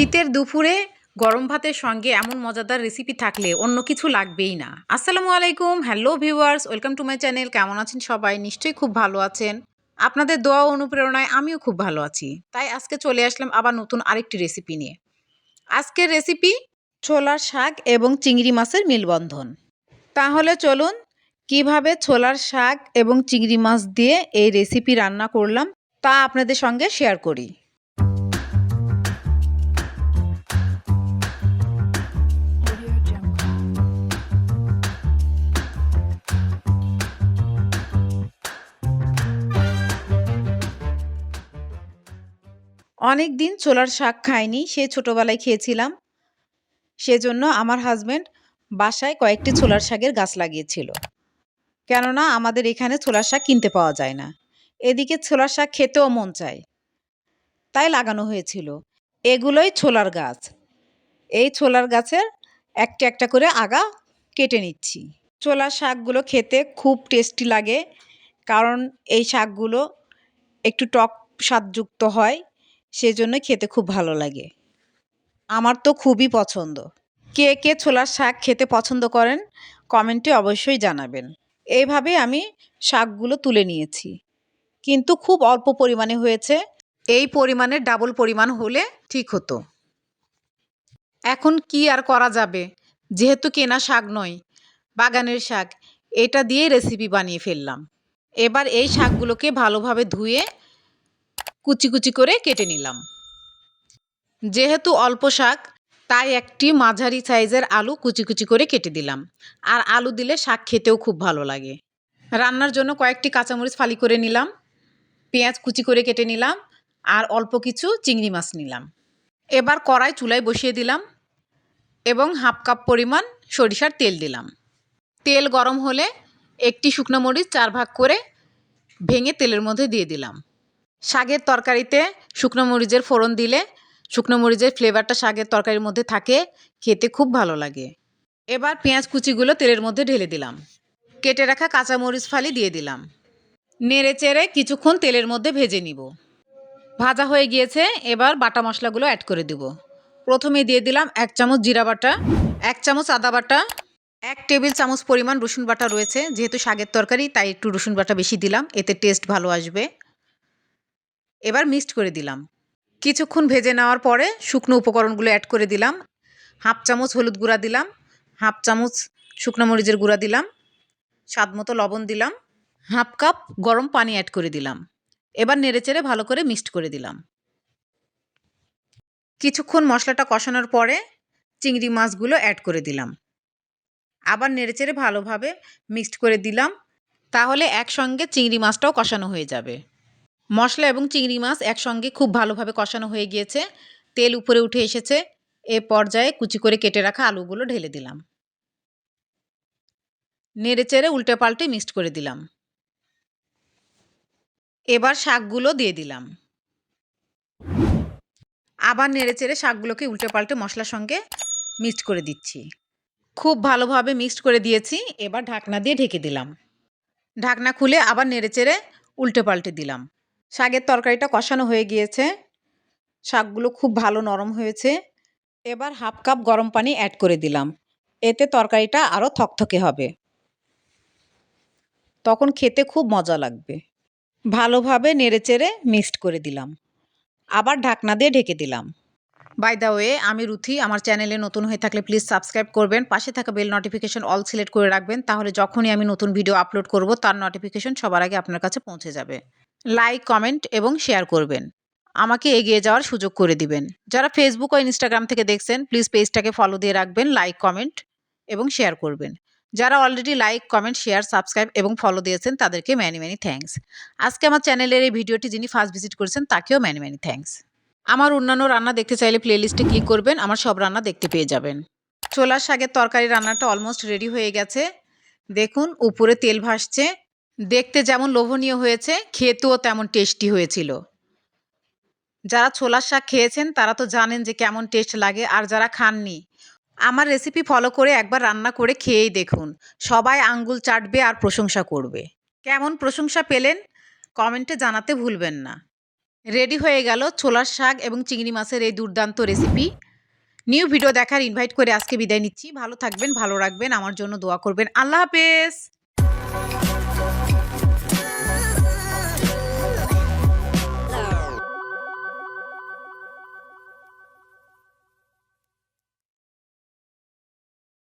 শীতের দুপুরে গরম ভাতের সঙ্গে এমন মজাদার রেসিপি থাকলে অন্য কিছু লাগবেই না। আসসালামু আলাইকুম hello viewers welcome to my channel কেমন আছেন সবাই? নিশ্চয়ই খুব ভালো আছেন। আপনাদের দোয়া অনুপ্রেরণায় আমিও খুব ভালো আছি। তাই আজকে চলে আসলাম আবার নতুন আরেকটি রেসিপি নিয়ে। আজকের রেসিপি ছোলার শাক এবং চিংড়ি মাছের মিলবন্ধন। তাহলে চলুন কীভাবে ছোলার শাক এবং চিংড়ি মাছ দিয়ে এই রেসিপি রান্না করলাম তা আপনাদের সঙ্গে শেয়ার করি। অনেক দিন ছোলার শাক খাইনি, সে ছোটোবেলায় খেয়েছিলাম। সেজন্য আমার হাজব্যান্ড বাসায় কয়েকটি ছোলার শাকের গাছ লাগিয়েছিল। কেননা আমাদের এখানে ছোলার শাক কিনতে পাওয়া যায় না। এদিকে ছোলার শাক খেতেও মন চায়। তাই লাগানো হয়েছিল। এগুলোই ছোলার গাছ। এই ছোলার গাছের একটা একটা করে আগা কেটে নিচ্ছি। ছোলার শাকগুলো খেতে খুব টেস্টি লাগে। কারণ এই শাকগুলো একটু টক স্বাদযুক্ত হয়। সেজন্য খেতে খুব ভালো লাগে। আমার তো খুবই পছন্দ। কে কে ছোলার শাক খেতে পছন্দ করেন, কমেন্টে অবশ্যই জানাবেন। এইভাবে আমি শাকগুলো তুলে নিয়েছি। কিন্তু খুব অল্প পরিমাণে হয়েছে। এই পরিমাণে ডাবল পরিমাণ হলে ঠিক হতো। এখন কি আর করা যাবে? যেহেতু কেনা শাক নয়, বাগানের শাক, এটা দিয়ে রেসিপি বানিয়ে ফেললাম। এবার এই শাকগুলোকে ভালোভাবে ধুয়ে কুচি কুচি করে কেটে নিলাম। যেহেতু অল্প শাক, তাই একটি মাঝারি সাইজের আলু কুচি কুচি করে কেটে দিলাম। আর আলু দিলে শাক খেতেও খুব ভালো লাগে। রান্নার জন্য কয়েকটি কাঁচামরিচ ফালি করে নিলাম, পেঁয়াজ কুচি করে কেটে নিলাম, আর অল্প কিছু চিংড়ি মাছ নিলাম। এবার কড়াই চুলায় বসিয়ে দিলাম এবং হাফ কাপ পরিমাণ সরিষার তেল দিলাম। তেল গরম হলে একটি শুকনো মরিচ চার ভাগ করে ভেঙে তেলের মধ্যে দিয়ে দিলাম। শাকের তরকারিতে শুকনো মরিচের ফোড়ন দিলে শুকনো মরিচের ফ্লেভারটা শাকের তরকারির মধ্যে থাকে, খেতে খুব ভালো লাগে। এবার পেঁয়াজ কুচিগুলো তেলের মধ্যে ঢেলে দিলাম। কেটে রাখা কাঁচা মরিচ ফালি দিয়ে দিলাম। নেড়ে চেড়ে কিছুক্ষণ তেলের মধ্যে ভেজে নিব। ভাজা হয়ে গিয়েছে, এবার বাটা মশলাগুলো অ্যাড করে দেব। প্রথমে দিয়ে দিলাম এক চামচ জিরা বাটা, এক চামচ আদা বাটা, এক টেবিল চামচ পরিমাণ রসুন বাটা রয়েছে, যেহেতু শাকের তরকারি, তাই একটু রসুন বাটা বেশি দিলাম, এতে টেস্ট ভালো আসবে। এবার মিক্সড করে দিলাম। কিছুক্ষণ ভেজে নেওয়ার পরে শুকনো উপকরণগুলো অ্যাড করে দিলাম। হাফ চামচ হলুদ গুঁড়া দিলাম। হাফ চামচ শুকনো মরিচের গুঁড়া দিলাম। স্বাদ মতো লবণ দিলাম। হাফ কাপ গরম পানি অ্যাড করে দিলাম। এবার নেড়েচেড়ে ভালো করে মিক্সড করে দিলাম। কিছুক্ষণ মশলাটা কষানোর পরে চিংড়ি মাছগুলো অ্যাড করে দিলাম। আবার নেড়েচেড়ে ভালোভাবে মিক্সড করে দিলাম। তাহলে একসঙ্গে চিংড়ি মাছটাও কষানো হয়ে যাবে। মশলা এবং চিংড়ি মাছ একসঙ্গে খুব ভালোভাবে কষানো হয়ে গিয়েছে। তেল উপরে উঠে এসেছে। এ পর্যায়ে কুচি করে কেটে রাখা আলুগুলো ঢেলে দিলাম। নেড়ে চেড়ে উল্টে পাল্টে মিক্সড করে দিলাম। এবার শাকগুলো দিয়ে দিলাম। আবার নেড়ে চেড়ে শাকগুলোকে উল্টে পাল্টে মশলার সঙ্গে মিক্সড করে দিচ্ছি। খুব ভালোভাবে মিক্সড করে দিয়েছি। এবার ঢাকনা দিয়ে ঢেকে দিলাম। ঢাকনা খুলে আবার নেড়ে চেড়ে উল্টে পাল্টে দিলাম। শাকের তরকারিটা কষানো হয়ে গিয়েছে। শাকগুলো খুব ভালো নরম হয়েছে। এবার হাফ কাপ গরম পানি অ্যাড করে দিলাম। এতে তরকারিটা আরও থকথকে হবে। তখন খেতে খুব মজা লাগবে। ভালোভাবে নেড়েচেড়ে মিক্সড করে দিলাম। আবার ঢাকনা দিয়ে ঢেকে দিলাম। বাই ওয়ে আমি রুথি, আমার চ্যানেলে নতুন হয়ে থাকলে প্লিজ সাবস্ক্রাইব করবেন। পাশে থাকা বেল নোটিফিকেশন অল সিলেক্ট করে রাখবেন। তাহলে যখনই আমি নতুন ভিডিও আপলোড করব, তার নোটিফিকেশন সবার আগে আপনার কাছে পৌঁছে যাবে। লাইক কমেন্ট এবং শেয়ার করবেন। আমাকে এগিয়ে যাওয়ার সুযোগ করে দিবেন। যারা ফেসবুক ও ইনস্টাগ্রাম থেকে দেখছেন প্লিজ পেজটাকে ফলো দিয়ে রাখবেন লাইক কমেন্ট এবং শেয়ার করবেন। যারা already like comment share subscribe এবং ফলো দিয়েছেন, তাদেরকে ম্যানি ম্যানি থ্যাঙ্কস আজকে আমার চ্যানেলের এই ভিডিওটি যিনি ফার্স্ট ভিজিট করেছেন, তাকেও ম্যানি ম্যানি থ্যাঙ্কস আমার অন্যান্য রান্না দেখতে চাইলে প্লেলিস্টে ক্লিক করবেন, আমার সব রান্না দেখতে পেয়ে যাবেন। ছোলার শাকের তরকারি রান্নাটা অলমোস্ট রেডি হয়ে গেছে। দেখুন, উপরে তেল ভাসছে। দেখতে যেমন লোভনীয় হয়েছে, খেতেও তেমন টেস্টি হয়েছিল। যারা ছোলার শাক খেয়েছেন, তারা তো জানেন যে কেমন টেস্ট লাগে, আর যারা খাননি, আমার রেসিপি ফলো করে একবার রান্না করে খেয়েই দেখুন। সবাই আঙ্গুল চাটবে আর প্রশংসা করবে। কেমন প্রশংসা পেলেন, কমেন্টে জানাতে ভুলবেন না। রেডি হয়ে গেল ছোলার শাক এবং চিংড়ি মাছের এই দুর্দান্ত রেসিপি নিউ ভিডিও দেখার ইনভাইট করে আজকে বিদায় নিচ্ছি। ভালো থাকবেন, ভালো রাখবেন, আমার জন্য দোয়া করবেন। আল্লাহ হাফেজ!